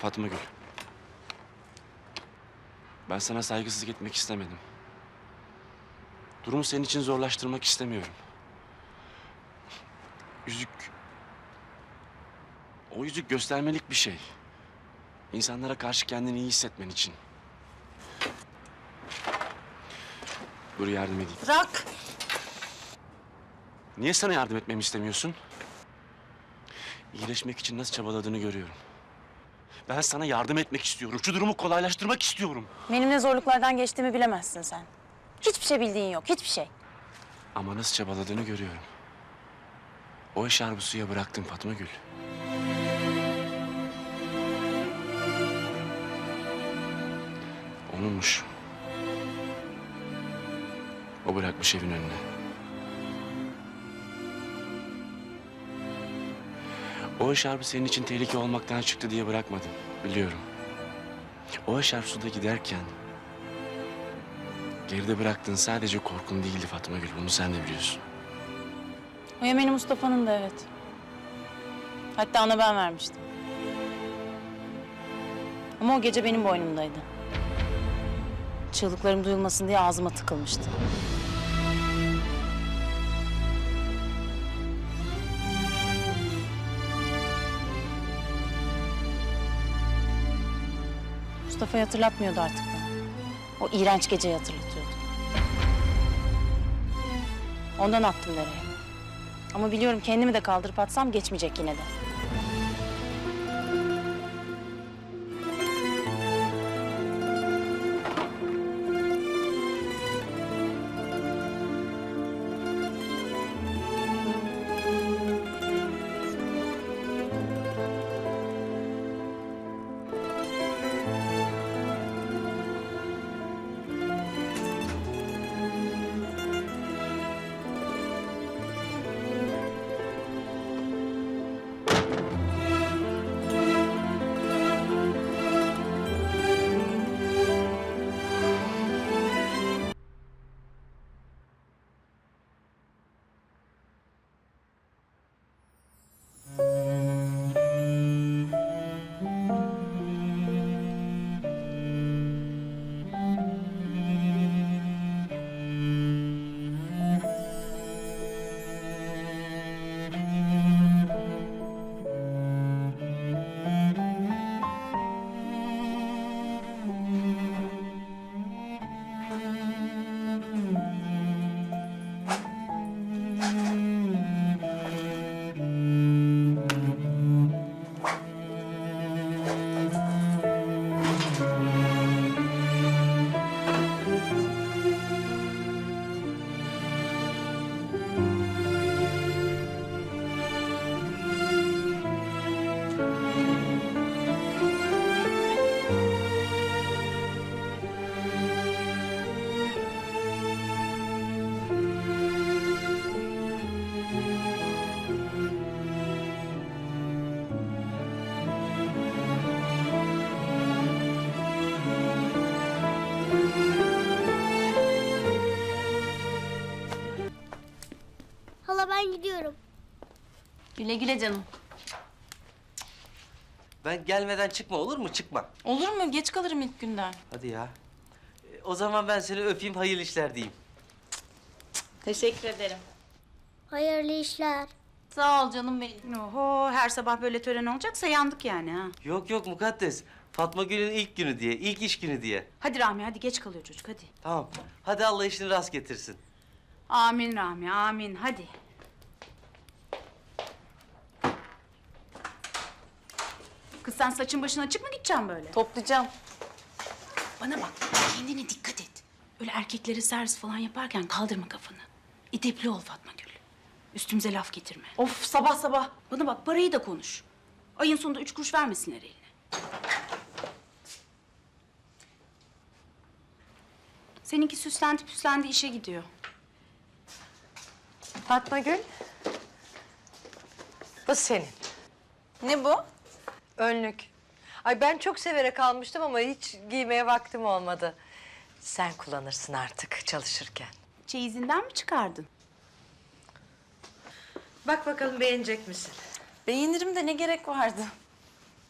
Fatma Gül. Ben sana saygısızlık etmek istemedim. Durumu senin için zorlaştırmak istemiyorum. Yüzük... O yüzük göstermelik bir şey. İnsanlara karşı kendini iyi hissetmen için. Dur yardım edeyim. Bırak! Niye sana yardım etmemi istemiyorsun? İyileşmek için nasıl çabaladığını görüyorum. Ben sana yardım etmek istiyorum. Şu durumu kolaylaştırmak istiyorum. Benim ne zorluklardan geçtiğimi bilemezsin sen. Hiçbir şey bildiğin yok, hiçbir şey. Ama nasıl çabaladığını görüyorum. O eşarbı suya bıraktın Fatma Gül. Onunmuş. O bırakmış evin önüne. O eşarbı senin için tehlike olmaktan çıktı diye bırakmadım. Biliyorum. O eşarp suda giderken Geride bıraktığın sadece korkun değildi Fatma Gül. Bunu sen de biliyorsun. O yemeni Mustafa'nın da evet. Hatta ona ben vermiştim. Ama o gece benim boynumdaydı. Çığlıklarım duyulmasın diye ağzıma tıkılmıştı. Mustafa'yı hatırlatmıyordu artık bana. O iğrenç geceyi hatırlatıyordu. Ondan attım dereye. Ama biliyorum kendimi de kaldırıp atsam geçmeyecek yine de. Güle güle canım. Ben gelmeden çıkma olur mu? Çıkma. Olur mu? Geç kalırım ilk günden. Hadi ya. E, O zaman ben seni öpeyim, hayırlı işler diyeyim. Teşekkür ederim. Hayırlı işler. Sağ ol canım benim. Oho her sabah böyle tören olacaksa yandık yani ha. Yok yok mukaddes. Fatma Gül'ün ilk günü diye, ilk iş günü diye. Hadi Rahmi hadi geç kalıyor çocuk hadi. Tamam. Hadi Allah işini rast getirsin. Amin Rahmi amin hadi. Kız sen saçın başın açık mı gideceksin böyle? Toplayacağım. Bana bak kendine dikkat et. Öyle erkeklere servis falan yaparken kaldırma kafanı. İdepli ol Fatma Gül. Üstümüze laf getirme. Of sabah sabah. Bana bak parayı da konuş. Ayın sonunda üç kuruş vermesinler eline. Seninki süslendi püslendi işe gidiyor. Fatma Gül. Bu senin. Ne bu? Önlük. Ay ben çok severek almıştım ama hiç giymeye vaktim olmadı. Sen kullanırsın artık çalışırken. Çeyizinden mi çıkardın? Bak bakalım beğenecek misin? Beğenirim de ne gerek vardı?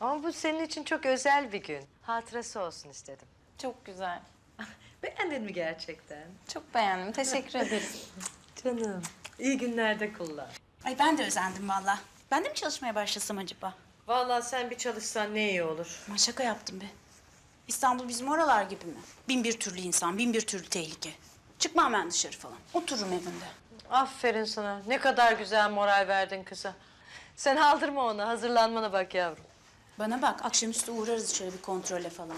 Ama bu senin için çok özel bir gün. Hatırası olsun istedim. Çok güzel. Beğendin mi gerçekten? Çok beğendim. Teşekkür ederim. Canım. iyi günlerde kullan. Ay ben de özendim valla. Ben de mi çalışmaya başlasam acaba? Vallahi sen bir çalışsan ne iyi olur. Ama şaka yaptım be. İstanbul bizim oralar gibi mi? Bin bir türlü insan, bin bir türlü tehlike. Çıkmam ben dışarı falan. Otururum evimde. Aferin sana. Ne kadar güzel moral verdin kıza. Sen aldırma ona. Hazırlanmana bak yavrum. Bana bak, akşamüstü uğrarız şöyle bir kontrole falan.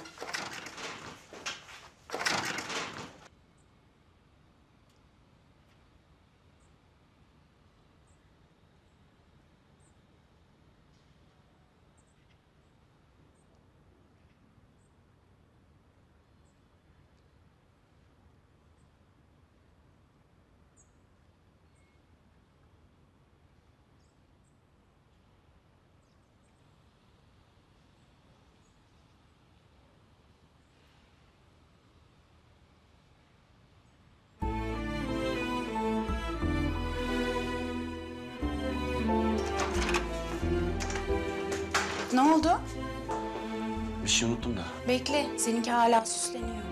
Ne oldu? Bir şey unuttum da. Bekle, seninki hala süsleniyor.